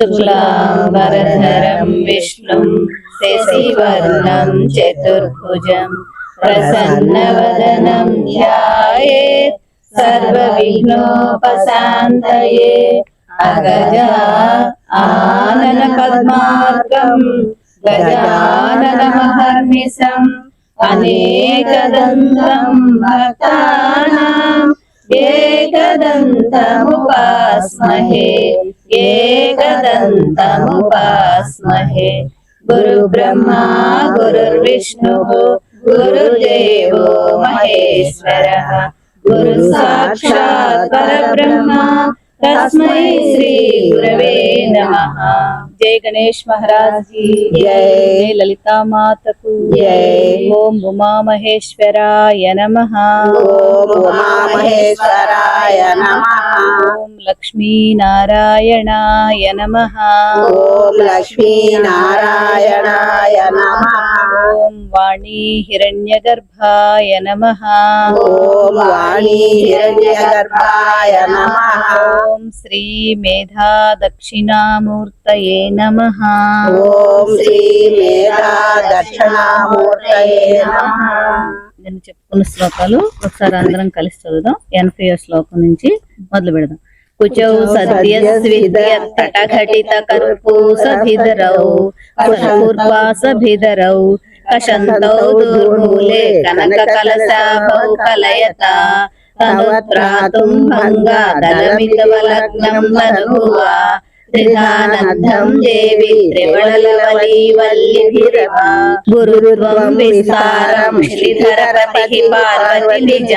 శుక్లాంబరధరం విష్ణుం శశివర్ణం చతుర్భుజం ప్రసన్నవదనం ధ్యాయేత్ సర్వవిఘ్నోపశాంతయే అగజా ఆనన పద్మార్గం గజాననమహర్నిశం అనేకదంతం భక్తానాం ఏకదంతముపాస్మహే ఏకదంతముపాస్మహే. గురు బ్రహ్మా గురుర్విష్ణు గురుదేవో మహేశ్వర. గురు సాక్షాత్ పరబ్రహ్మ తస్మై శ్రీ గురవే నమః జై గణేష్ మహారాజ్ की। జై. జై లలితా మాతకు జై. ఓం ఉమా మహేశ్వరాయ నమః ఓం ఉమామహేశ్వరాయ నమః ఓం లక్ష్మీనారాయణాయ నమః ఓం లక్ష్మీనారాయణాయ నమః ఓం వాణీ హిరణ్యగర్భాయ నమః ఓం వాణీ హిరణ్యగర్భాయ నమః ఓం శ్రీ మేధా దక్షిణామూర్తయే నమః. ఓం శ్రీ మేధా దక్షిణామూర్తయే నమః. నేను చెప్పుకున్న శ్లోకాలు ఒకసారి అందరం కలిసి చదువుదాం. ఎనభై శ్లోకం నుంచి మొదలు పెడదాం. కుచౌ సద్యస్విద్యట్టఘటిత కర్పూసభిదరౌ కుశపూర్వాసభిదరౌ కషంతౌ దుర్మూలే కనక కలశాభౌ కలయత తనుత్రాతుం భంగా దళమితవలగ్నం తనుభువా త్రిధానందం దేవి త్రివళలవలీ వల్లిభిరవ గురుత్వం విస్తారం శ్రీధరపతి పార్వతి నిజ.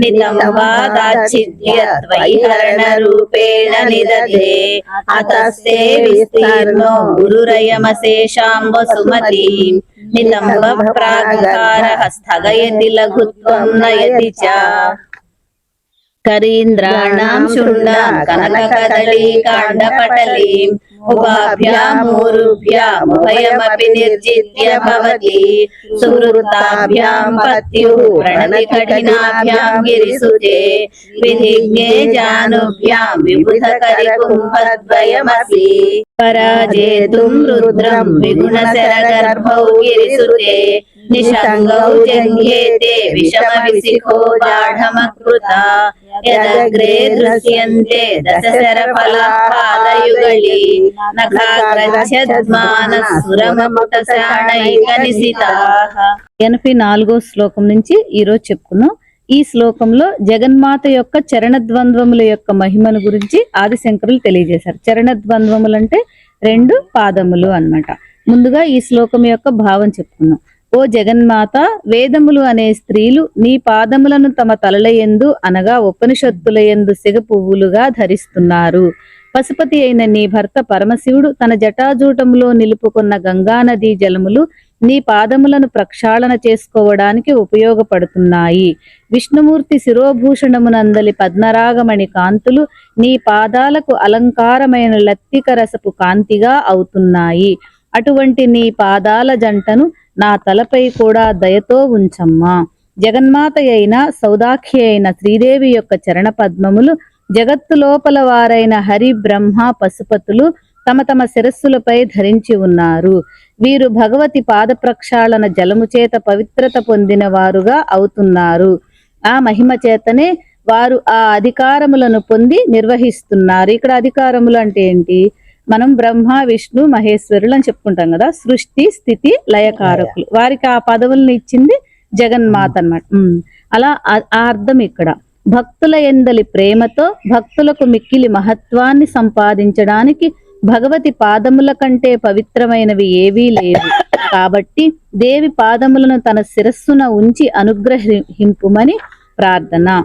నితం వాదాచిద్య త్వైహరణ రూపేణ నిదధే అతస్తే విస్తీర్ణో గురురయమశేషాం వసుమతి करीन्द्राणां शुण्डां कनककदलीकाण्डपटलीम् उभाभ्यामूरुभ्याम् उभयमपि निर्जित्य भवति पत्युः विधिज्ञे विगुणशरगर्भौ गिरिसुते निषङ्गौ जङ्घेते विषमविसिखो दाढमकृता ఎనభై నాలుగో శ్లోకం నుంచి ఈ రోజు చెప్పుకున్నాం. ఈ శ్లోకంలో జగన్మాత యొక్క చరణద్వంద్వముల యొక్క మహిమను గురించి ఆదిశంకరులు తెలియజేశారు. చరణద్వంద్వములు అంటే రెండు పాదములు అన్నమాట. ముందుగా ఈ శ్లోకం యొక్క భావం చెప్పుకున్నాం ఓ జగన్మాత వేదములు అనే స్త్రీలు నీ పాదములను తమ తలలయందు అనగా ఉపనిషత్తులయందు సిగ పువ్వులుగా ధరిస్తున్నారు. పశుపతి అయిన నీ భర్త పరమశివుడు తన జటాజూటములో నిలుపుకున్న గంగానదీ జలములు నీ పాదములను ప్రక్షాళన చేసుకోవడానికి ఉపయోగపడుతున్నాయి. విష్ణుమూర్తి శిరోభూషణమునందలి పద్మరాగమణి కాంతులు నీ పాదాలకు అలంకారమైన లత్తిక రసపు కాంతిగా అవుతున్నాయి. అటువంటి నీ పాదాల జంటను నా తలపై కూడా దయతో ఉంచమ్మా. జగన్మాత అయిన సౌదాఖ్య అయిన శ్రీదేవి యొక్క చరణ పద్మములు జగత్తు లోపల వారైన హరి బ్రహ్మ పశుపతులు తమ తమ శిరస్సులపై ధరించి ఉన్నారు. వీరు భగవతి పాద ప్రక్షాళన జలము చేత పవిత్రత పొందిన వారుగా అవుతున్నారు. ఆ మహిమ చేతనే వారు ఆ అధికారములను పొంది నిర్వహిస్తున్నారు. ఇక్కడ అధికారములు అంటే ఏంటి? మనం బ్రహ్మ విష్ణు మహేశ్వరులు అని చెప్పుకుంటాం కదా. సృష్టి స్థితి లయకారకులు. వారికి ఆ పదవులను ఇచ్చింది జగన్మాత అన్నమాట. ఉమ్. అలా ఆ- ఆ అర్థం ఇక్కడ. భక్తుల ఎందలి ప్రేమతో భక్తులకు మిక్కిలి మహత్వాన్ని సంపాదించడానికి భగవతి పాదముల కంటే పవిత్రమైనవి ఏవీ లేవు. కాబట్టి దేవి పాదములను తన శిరస్సున ఉంచి అనుగ్రహింపుమని ప్రార్థన.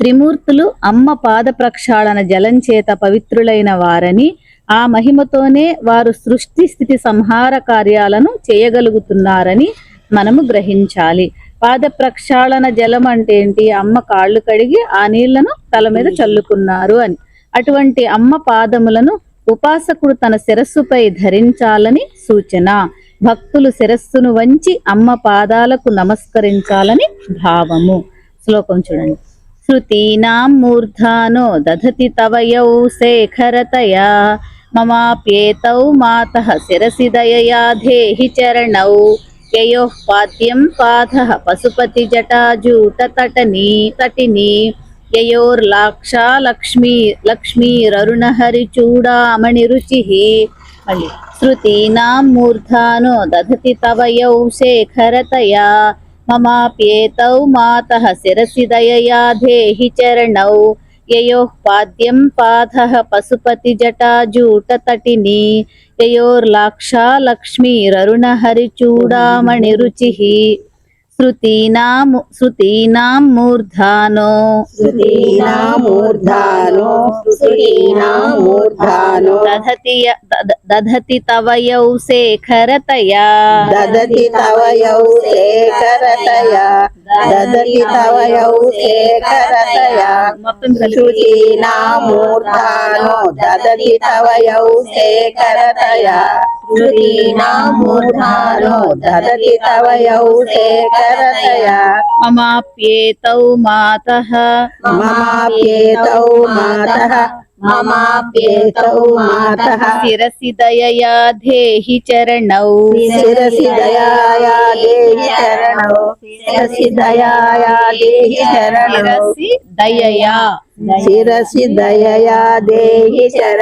త్రిమూర్తులు అమ్మ పాద ప్రక్షాళన జలం చేత పవిత్రులైన వారని ఆ మహిమతోనే వారు సృష్టి స్థితి సంహార కార్యాలను చేయగలుగుతున్నారని మనము గ్రహించాలి. పాద ప్రక్షాళన జలం అంటే ఏంటి? అమ్మ కాళ్ళు కడిగి ఆ నీళ్ళను తల మీద చల్లుకున్నారు అని. అటువంటి అమ్మ పాదములను ఉపాసకుడు తన శిరస్సుపై ధరించాలని సూచన. భక్తులు శిరస్సును వంచి అమ్మ పాదాలకు నమస్కరించాలని భావము. శ్లోకం చూడండి. శృతీనాం మూర్ధానో దధతి తవయౌ శేఖరతయా మమాప్యేతౌ మాతః శిరసి దయయా దేహి చరణౌ యయోః పాద్యం పాదః పశుపతి జటాజూట తటనీ తటిని యయోర్లాక్షా లక్ష్మీ లక్ష్మీరరుణ హరి చూడామణి రుచి మళ్ళీ శృతీనాం మూర్ధానో దధతి తవ యౌ శేఖరతయా మమాప్యేతౌ మాతః శిరసి దయయా దేహి చరణౌ యయోః పాద్యం పాదః పశుపతి జటాజూట తటిని యయోర్లాక్షా లక్ష్మీరరుణ హరి చూడామణి రుచి శృతీనాం శృతీనాం మూర్ధానో శ్రుతీనామూర్ధానో శ్రుతీనామూర్ధానో దధతి య- దద- దధతి తవ యౌ శేఖరతయా దదతి తవ యౌ శేఖరతయా దదతి తవ యౌ శేఖరతయా మొత్తం కలిపి శ్రుతీనామూర్ధానో దదతి తవ యౌ శేఖరతయా శ్రుతీనామూర్ధానో దదతి తవ యౌ శేఖరతయా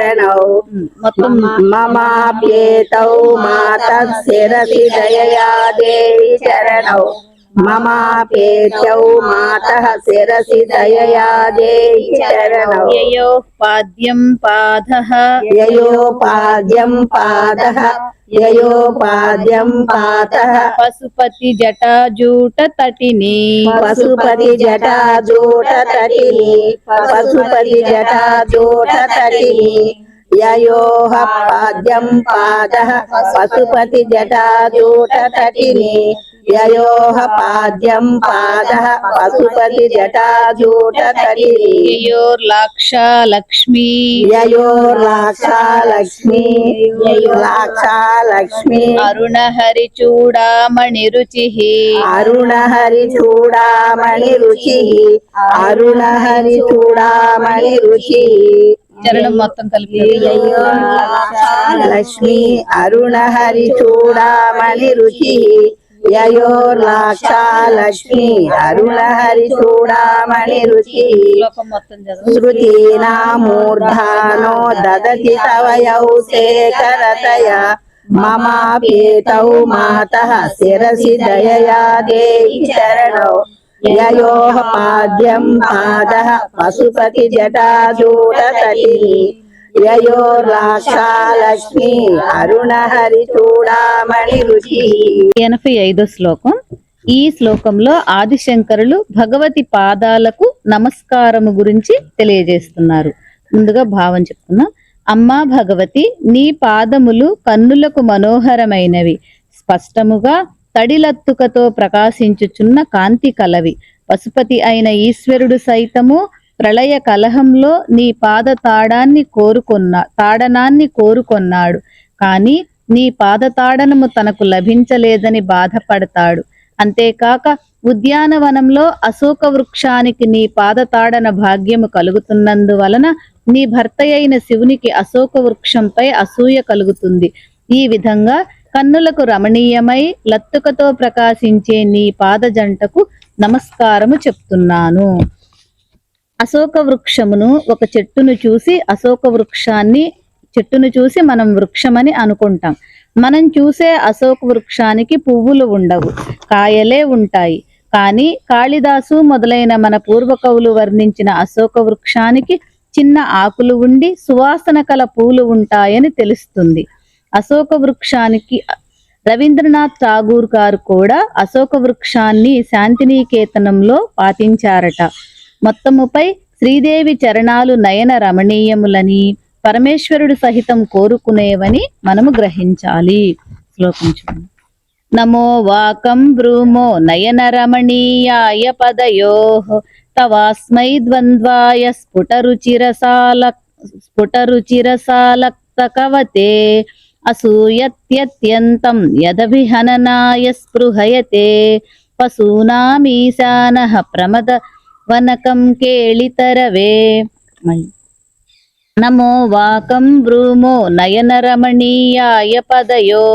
మమాప్యేతౌ మాతః మమాప్యేతౌ మాతః మమాప్యేతౌ మాతః శిరసి దయయా దేహి చరణౌ శిరసి దయాయా దేహి చరణౌ శిరసి దయాయా దేహి చరణౌ శిరసి దయయా శిరసి దయయా దేహి చరణౌ మొత్తం మమాప్యేతౌ మాత శిరసి దయయా దేహి యయో పాద్యం పాదః పశుపతి జటాజూట తటిని పశుపతి జటా జోట తటిని పశుపతి జటా జోట తటిని యయోహ పాద్యం పాదః పశుపతి జటా జోట తటిని యయోహ పాద్యం పాదః పశుపతి జటా జోట తటిని యయోర్లాక్షా లక్ష్మీ యయోర్లాక్షా లక్ష్మీ యయోర్లాక్షా లక్ష్మీ అరుణ హరి చూడామణి రుచి అరుణ హరి చూడామణి రుచి అరుణ హరి చూడామణి రుచి చరణం మొత్తం కలిపి లక్ష్మి అరుణ హరి చూడామణి రుచి లక్ష్మి అరుణ హరి చూడామణి రుచి చదువు. శృతీనామూర్ధానో దదతి తవ యౌ శేఖరతయా మమాపేతౌ మాతః శిరసి దయయా దేహి చరణౌ. యయో పాద్యం పాద పశుపతి జటాజూట యయో రాక్షాలక్ష్మి అరుణ హరి చూడామణి రుచి ఎనభై ఐదో శ్లోకం. ఈ శ్లోకంలో ఆదిశంకరులు భగవతి పాదాలకు నమస్కారము గురించి తెలియజేస్తున్నారు. ముందుగా భావం చెప్తున్నా అమ్మా భగవతి నీ పాదములు కన్నులకు మనోహరమైనవి. స్పష్టముగా తడిలత్తుకతో ప్రకాశించుచున్న కాంతి కలవి. పశుపతి అయిన ఈశ్వరుడు సైతము ప్రళయ కలహంలో నీ పాద తాడాన్ని కోరుకొన్నా తాడనాన్ని కోరుకొన్నాడు. కానీ నీ పాద తాడనము తనకు లభించలేదని బాధపడతాడు. అంతేకాక ఉద్యానవనంలో అశోక వృక్షానికి నీ పాద తాడన భాగ్యము కలుగుతున్నందువలన నీ భర్త అయిన శివునికి అశోక వృక్షంపై అసూయ కలుగుతుంది. ఈ విధంగా కన్నులకు రమణీయమై లత్తుకతో ప్రకాశించే నీ పాద జంటకు నమస్కారము చెప్తున్నాను. అశోక వృక్షమును ఒక చెట్టును చూసి అశోక వృక్షాన్ని చెట్టును చూసి మనం వృక్షమని అనుకుంటాం. మనం చూసే అశోక వృక్షానికి పువ్వులు ఉండవు కాయలే ఉంటాయి. కానీ కాళిదాసు మొదలైన మన పూర్వకవులు వర్ణించిన అశోక వృక్షానికి చిన్న ఆకులు ఉండి సువాసన కల పూలు ఉంటాయని తెలుస్తుంది. అశోక వృక్షానికి రవీంద్రనాథ్ ఠాగూర్ గారు కూడా అశోక వృక్షాన్ని శాంతినికేతనంలో పాటించారట. మొత్తముపై శ్రీదేవి చరణాలు నయన రమణీయములని పరమేశ్వరుడు సహితం కోరుకునేవని మనము గ్రహించాలి. శ్లోకం చూడండి. నమో వాకం బ్రూమో నయన రమణీయాయ పదయో తవాస్మై ద్వంద్వాయ స్ఫుటరుచిరసాల కవతే అసూయత్యత్యంతం యదభిహననాయ స్పృహయతే పశూనామీశాన ప్రమద వనకం కేళితరవే నమో వాకం బ్రూమో నయనరమణీయాయ పదయో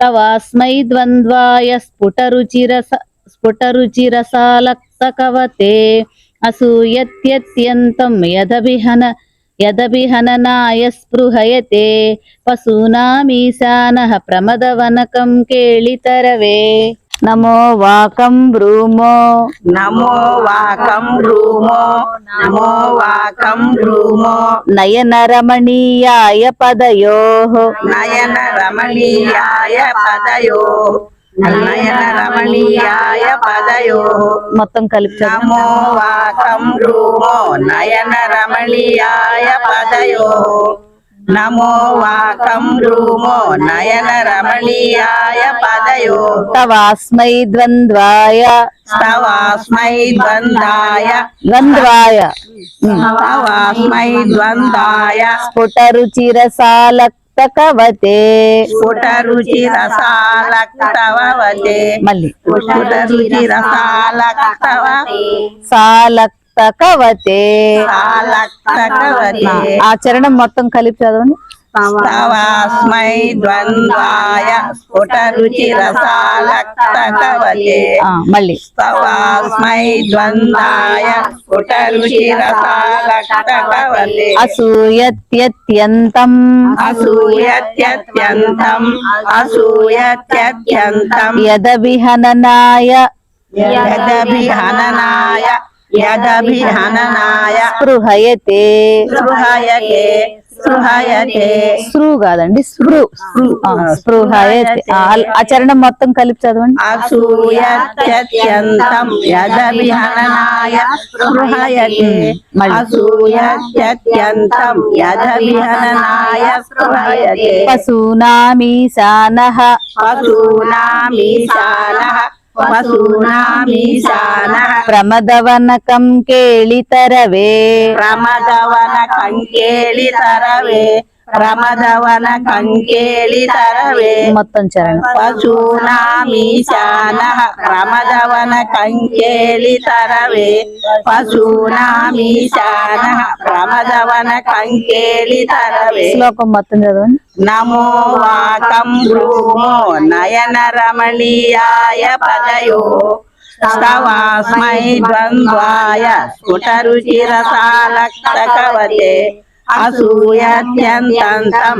తవాస్మై ద్వంద్వాయ స్ఫుటరుచిరస స్ఫుటరుచిరసాలక్తకవతే. అసూయత్యత్యంతం యదభిహన యదభిహననాయ స్పృహయతే. పశూనామీశానః ప్రమదవనకం కేళితరవే. నమో వాకం బ్రూమో నమో వాకం భ్రూమో. నమో వాకం భ్రూమో. నయన రమణీయాయ పదయో. నయన రమణీయాయ పదయో. మొత్తం కలిపి. నమో వాకం భ్రూమో నయన రమణీయాయ పదయో. నమో వాకం భ్రూమో నయన రమణీయాయ పదయో. తవాస్మై ద్వంద్వాయ. స్తవాస్మై ద్వందాయ. ద్వంద్వాయ. స్తవాస్మై ద్వందాయ. స్ఫుటరుచిరసాలక్తకవతే స్ఫుట రుచి రసాలక్తవతే మళ్ళీ. స్ఫుట రుచి రసాలక్తవ సాలక్తకవతే. సాలక్తవతే ఆ చరణం మొత్తం కలిపి చదవండి. స్తవాస్మై ద్వంద్వాయ స్ఫుట రుచి రసాలక్తవతే ఆ, మళ్ళీ స్తవాస్మై ద్వందాయ స్ఫుట రుచి రసాలక్తవతే అసూయత్యత్యంతం అసూయత్యత్యంతం అసూయత్యత్యంతం యదభిహననాయ యదభిహననాయ యదభిహననాయ స్పృహయతే స్పృహయతే స్పృహయతే స్పృ కాదండి స్పృ ఆ, స్పృహయతే ఆ, ఆ చరణం మొత్తం కలిపి చదవండి. అసూయత్యత్యంతం యదభిహననాయ స్పృహయతే అసూయత్యత్యంతం యదభిహననాయ స్పృహయతే పశూనామీశానః పశూనామీశానః పశూనామీశానః ప్రమదవనకం కేళితరవే ప్రమదవన కంకేళి తరవే. మొత్తం చరణం. పశూనామీశాన ప్రమదవన కంకేళి తరవే. పశూనామీశాన ప్రమదవన కంకేళి తరవే. శ్లోకం మొత్తం చదవండి. నమో వాకం భ్రూమో నయన రమణీయాయ పదయో. స్తవాస్మై ద్వంద్వాయ స్ఫుటరుచిరసాలక్తకవతే. అసూయత్యంతం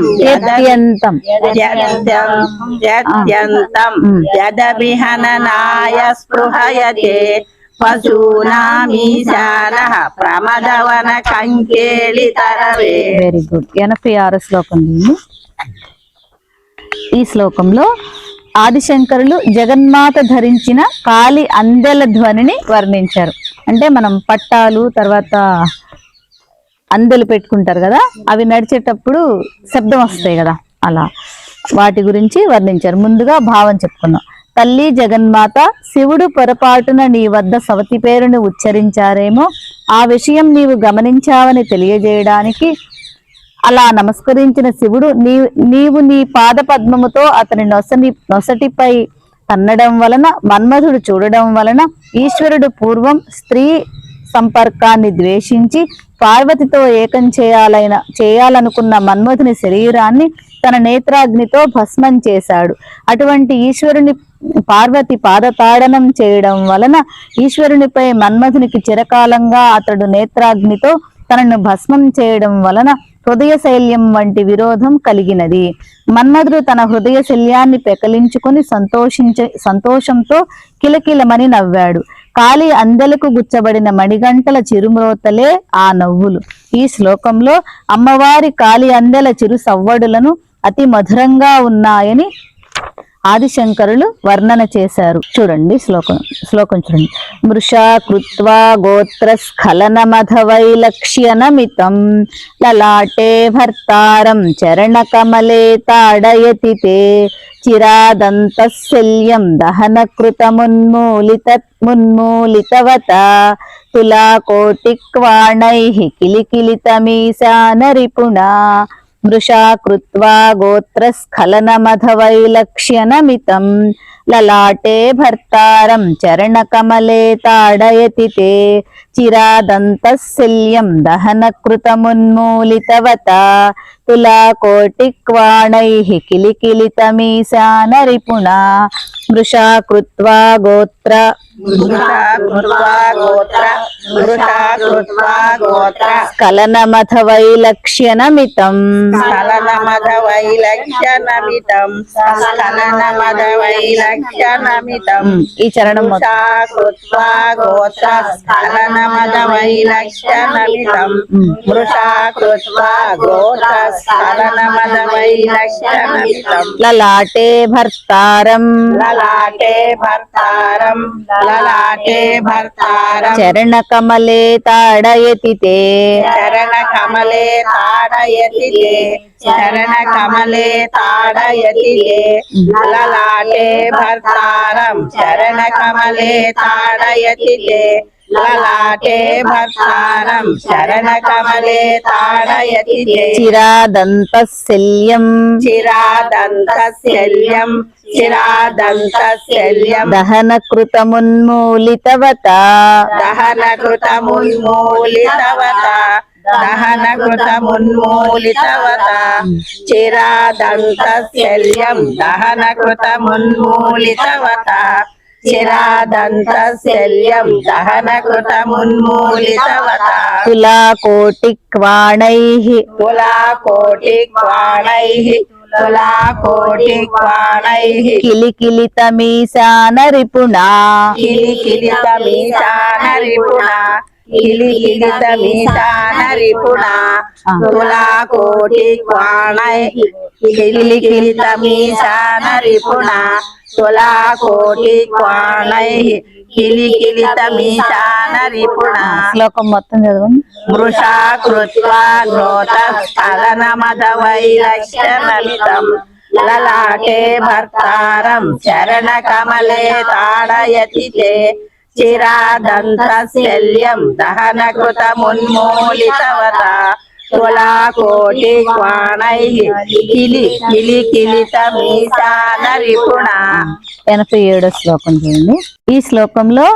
యదభిహననాయ స్పృహయతే పశూనామీశాన ప్రమదవన వెరీ గుడ్ ఎనభై ఆరు శ్లోకం ఈ శ్లోకంలో ఆదిశంకరులు జగన్మాత ధరించిన కాలి అందెల ధ్వనిని వర్ణించారు. అంటే మనం పట్టాలు తర్వాత అందెలు పెట్టుకుంటారు కదా అవి నడిచేటప్పుడు శబ్దం వస్తాయి కదా అలా. వాటి గురించి వర్ణించారు. ముందుగా భావం చెప్పుకున్నాం తల్లి జగన్మాత శివుడు పొరపాటున నీ వద్ద సవతి పేరును ఉచ్చరించారేమో ఆ విషయం నీవు గమనించావని తెలియజేయడానికి అలా నమస్కరించిన శివుడు నీ నీవు నీ పాద పద్మముతో అతని నొసని నొసటిపై తన్నడం వలన మన్మధుడు చూడడం వలన ఈశ్వరుడు పూర్వం స్త్రీ సంపర్కాన్ని ద్వేషించి పార్వతితో ఏకం చేయాలైన చేయాలనుకున్న మన్మధుని శరీరాన్ని తన నేత్రాగ్నితో భస్మం చేశాడు. అటువంటి ఈశ్వరుని పార్వతి పాదతాడనం చేయడం వలన ఈశ్వరునిపై మన్మధునికి చిరకాలంగా అతడు నేత్రాగ్నితో తనను భస్మం చేయడం వలన హృదయ శైల్యం వంటి విరోధం కలిగినది. మన్మధుడు తన హృదయ శల్యాన్ని పెకలించుకొని సంతోషించ సంతోషంతో కిలకిలమని నవ్వాడు. కాలి అందెలకు గుచ్చబడిన మణిగంటల చిరుమ్రోతలే ఆ నవ్వులు. ఈ శ్లోకంలో అమ్మవారి కాలి అందెల చిరు సవ్వడులను అతి మధురంగా ఉన్నాయని ఆదిశంకరులు వర్ణన చేశారు. చూడండి శ్లోకం శ్లోకం చూడండి. మృషా కృత్వా గోత్ర స్ఖలన మధవైలక్ష్యనమితం లలాటే భర్తారం చరణకమలే తాడయతి తే. చిరాదంతశల్యం దహన కృతమున్మూలిత మున్మూలితవత. తులాకోటిక్వాణైః కిలికిలితమీశానరిపుణా. మృషా కృత్వా గోత్రస్ఖలనమధవైలక్ష్యనమితం. లలాటే భర్తారం చరణకమలే తాడయతి తే. చిరాదంతశల్యం దహన కృతమున్మూలితవత వైలక్ష్యనమితం స్ఖలనమద వైలక్ష్యనమితం స్ఖలనమద వైలక్ష్యనమితం ఉమ్, ఈ చరణం గోత్ర లలాటే భర్తారం లలాటే భర్తారం లలాటే భర్తారం చరణ కమలే తాడయతి తే. చరణ కమలే తాడయతి తే. చరణ కమలే తాడయతి. లలాటే భర్తారం చరణ కమలే తాడయతి తే. చిరాదంతశల్యం చిరాదంతశల్యం చిరాదంతశల్యం దహన కృతమున్మూలితవత దహన కృతమున్మూలితవత దహన కృతమున్మూలితవత చిరాదంత శల్యం దహన కృతమున్మూలితవత చిరాదంత శల్యం దహన కృతమున్మూలితవత తులాకోటిక్వాణైః. తులా కోటి క్వాణైః తులా కోటి క్వాణైః కిలికిలితమీశానరిపుణా. క్వాణై క్వాణై శ్లోకం మొత్తం చదవండి మృషా కృత్వా గ్రోత స్ఖలనమద వైలక్ష్యనమితం లలాటే భర్తారం చరణ కమలే తాడయతి తే చిరాదంత శల్యం దహన కృతమున్మూలితవత తులా క్వాణై కిలి కిలి కిలిత మీసానరిపుణ ఎనభై ఏడో శ్లోకం చూడండి. ఈ శ్లోకంలో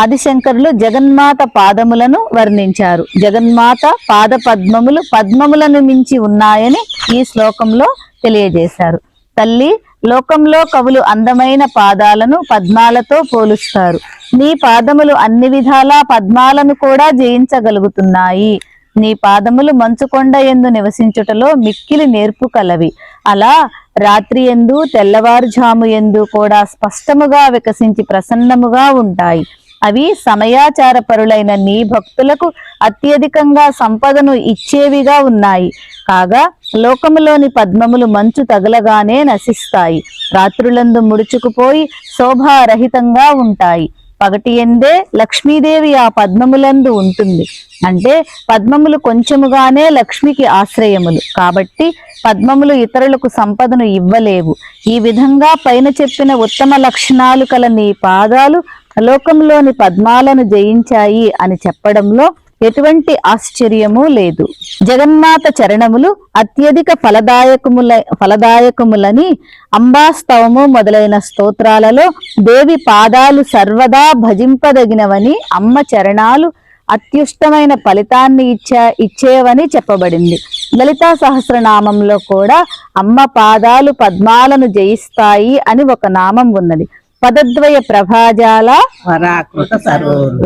ఆదిశంకరులు జగన్మాత పాదములను వర్ణించారు. జగన్మాత పాద పద్మములు పద్మములను మించి ఉన్నాయని ఈ శ్లోకంలో తెలియజేశారు. తల్లి లోకంలో కవులు అందమైన పాదాలను పద్మాలతో పోలుస్తారు. నీ పాదములు అన్ని విధాలా పద్మాలను కూడా జయించగలుగుతున్నాయి. నీ పాదములు మంచుకొండ ఎందు నివసించుటలో మిక్కిలి నేర్పు కలవి. అలా రాత్రి ఎందు తెల్లవారుజాము ఎందు కూడా స్పష్టముగా వికసించి ప్రసన్నముగా ఉంటాయి. అవి సమయాచార పరులైన నీ భక్తులకు అత్యధికంగా సంపదను ఇచ్చేవిగా ఉన్నాయి. కాగా లోకములోని పద్మములు మంచు తగలగానే నశిస్తాయి. రాత్రులందు ముడుచుకుపోయి శోభారహితంగా ఉంటాయి. పగటి ఎందే లక్ష్మీదేవి ఆ పద్మములందు ఉంటుంది. అంటే పద్మములు కొంచెముగానే లక్ష్మికి ఆశ్రయములు. కాబట్టి పద్మములు ఇతరులకు సంపదను ఇవ్వలేవు. ఈ విధంగా పైన చెప్పిన ఉత్తమ లక్షణాలు కల నీ పాదాలు లోకంలోని పద్మాలను జయించాయి అని చెప్పడంలో ఎటువంటి ఆశ్చర్యము లేదు. జగన్మాత చరణములు అత్యధిక ఫలదాయకముల ఫలదాయకములని అంబాస్తవము మొదలైన స్తోత్రాలలో దేవి పాదాలు సర్వదా భజింపదగినవని అమ్మ చరణాలు అత్యుష్టమైన ఫలితాన్ని ఇచ్చా ఇచ్చేవని చెప్పబడింది. లలితా సహస్రనామంలో కూడా అమ్మ పాదాలు పద్మాలను జయిస్తాయి అని ఒక నామం ఉన్నది. పదద్వయ ప్రభాజాల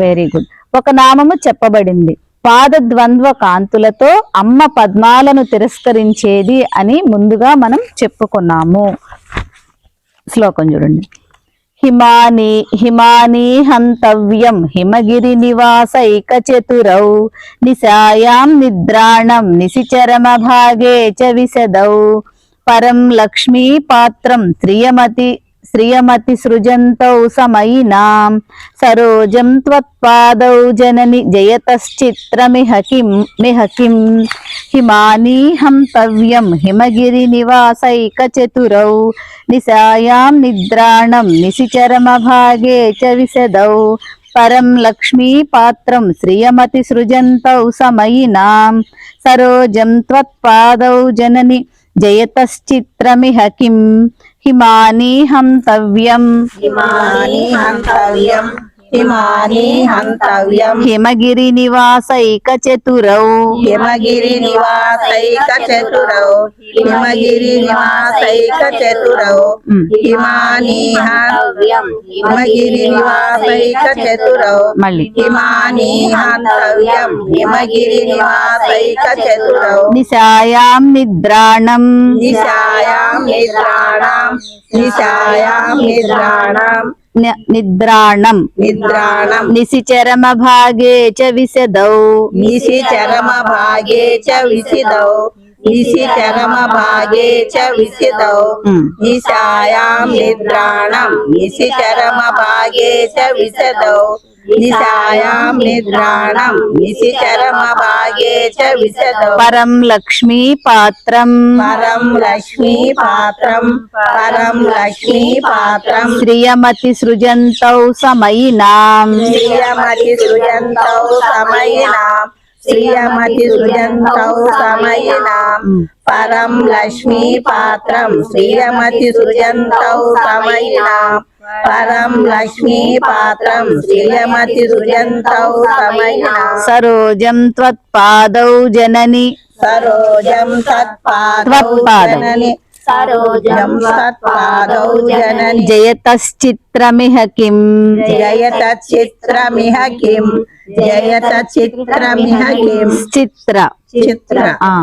వెరీ గుడ్. ఒక నామము చెప్పబడింది. పాదద్వంద్వ కాంతులతో అమ్మ పద్మాలను తిరస్కరించేది అని ముందుగా మనం చెప్పుకున్నాము. శ్లోకం చూడండి. హిమాని హిమాని హంతవ్యం హిమగిరి నివాసైక చతురౌ నిశాయాం నిద్రాణం నిశిచరమ భాగే చ విశదౌ పరం లక్ష్మీ పాత్రం త్రియమతి శ్రియమతి సృజంతౌ సమయినాం. సరోజం త్వత్పాదౌ జనని జయతశ్చిత్రమిహ కిం మిహ కిం. హిమాని హంతవ్యం హిమగిరి నివాసైక చతురౌ నిశాయాం నిద్రాణం నిశిచరమ భాగే చ విశదౌ. పరం లక్ష్మీ పాత్రం శ్రియమతి సృజంతౌ సమయినాం. సరోజం త్వత్పాదౌ జనని జయతశ్చిత్రమిహ కిం. హిమాని హంతవ్యం. హిమాని హంతవ్యం. హిమాని హంతవ్యం. హిమగిరి నివాసైక చతురౌ హిమగిరి నివాసైక చతురౌ హిమగిరి నివాసైక చతురౌ. హిమాని హంతవ్యం. హిమగిరి నివాసైక చతురౌ మళ్ళీ. హిమాని హంతవ్యం. హిమగిరి నివాసైక చతురౌ నిశాయాం నిద్రాణం. నిశాయాం నిద్రాణం. నిశాయాం నిద్రాణం. నిద్రాణం నిద్రాణం నిశిచరమ భాగే చ విశదౌ నిశి చరమ భాగే చ విసిదౌ నిశి చరమ భాగే చ విసిదౌ ఉమ్. నిశాయాం నిద్రాణం నిశి చరమ భాగే చ విశదౌ నిశాయాం నిద్రాణం నిశి చరమ భాగే చ విశదౌ పరం లక్ష్మీ పాత్రం పరం లక్ష్మీ పాత్రం పరం లక్ష్మీ పాత్రం శ్రియమతి సృజంతౌ సమయినాం శ్రియమతి సృజంతౌ సమయినాం శ్రియమతి సృజంతౌ సమయినాం పరం లక్ష్మీ పాత్రం శ్రియమతి సృజంతౌ సమయినాం పరం లక్ష్మీ పాత్రం శ్రియమతి సృజంతౌ సమయినాం సరోజం త్వత్పాదౌ జనని సరోజం తత్పాదౌ త్వత్పాదం. జనని జయతశ్చిత్రమిహ కిం? జయత చిత్రమిహ కిం? జయత చిత్రమిహ కిం? చిత్ర. చిత్ర. ఆ.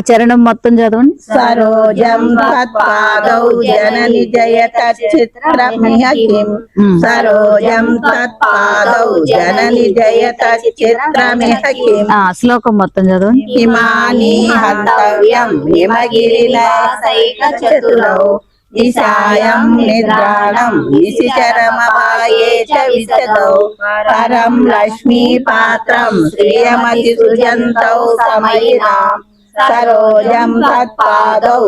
చరణం మొత్తం చదవండి. సరోజం తత్పాదౌ జనని జయత చిత్రమిహ కిం. సరోజం తత్పాదౌ జనని జయత చిత్రమిహ కిం? ఆ శ్లోకం మొత్తం చదవండి. హిమాని హంతవ్యం హిమగిరినైక చతురౌ నిశాయం నిద్రాణం నిశిచరమపాయే చ విశదౌ పరం లక్ష్మీ పాత్రం. శ్రియమతి సృజంతౌ సమయినాం. సరోజం తత్పాదౌ.